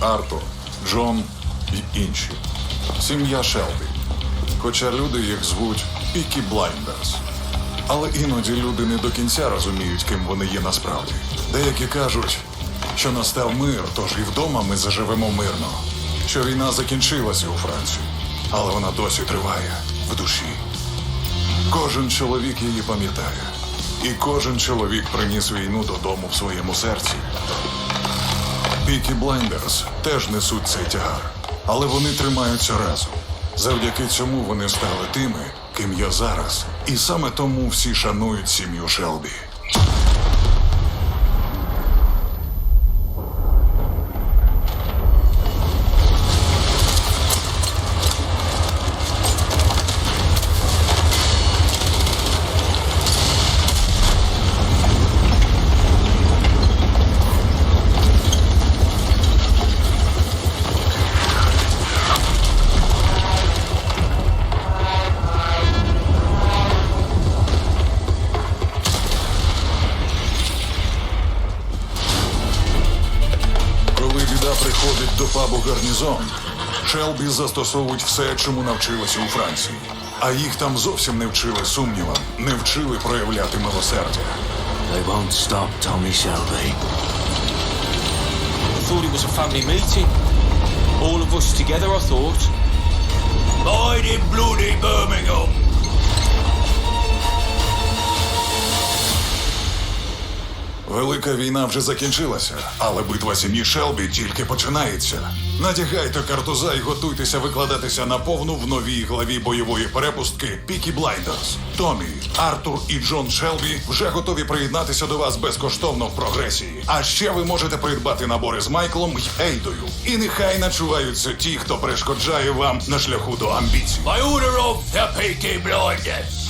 Артур, Джон і інші. Сім'я Шелбі. Хоча люди їх звуть Пікі Блайндерс. Але іноді люди не до кінця розуміють, ким вони є насправді. Деякі кажуть, що настав мир, тож і вдома ми заживемо мирно. Що війна закінчилася у Франції, але вона досі триває в душі. Кожен чоловік її пам'ятає, і кожен чоловік приніс війну додому в своєму серці. Пікі Блайндерс теж несуть цей тягар, але вони тримаються разом. Завдяки цьому вони стали тими, ким я зараз. І саме тому всі шанують сім'ю Шелбі. Приходить до пабу гарнізон, Шелбі застосовують все, чому навчилися у Франції. А їх там зовсім не вчили сумнівам, не вчили проявляти милосердя. They won't stop Tommy Shelby. I thought it was a family meeting. All of us together, I thought. In bloody Велика війна вже закінчилася, але битва сім'ї Шелбі тільки починається. Надягайте картуза і готуйтеся викладатися на повну в новій главі бойової перепустки Пікі Блайндерс. Томі, Артур і Джон Шелбі вже готові приєднатися до вас безкоштовно в прогресії. А ще ви можете придбати набори з Майклом й Ейдою. І нехай начуваються ті, хто перешкоджає вам на шляху до амбіцій. By order of the Peaky Blinders!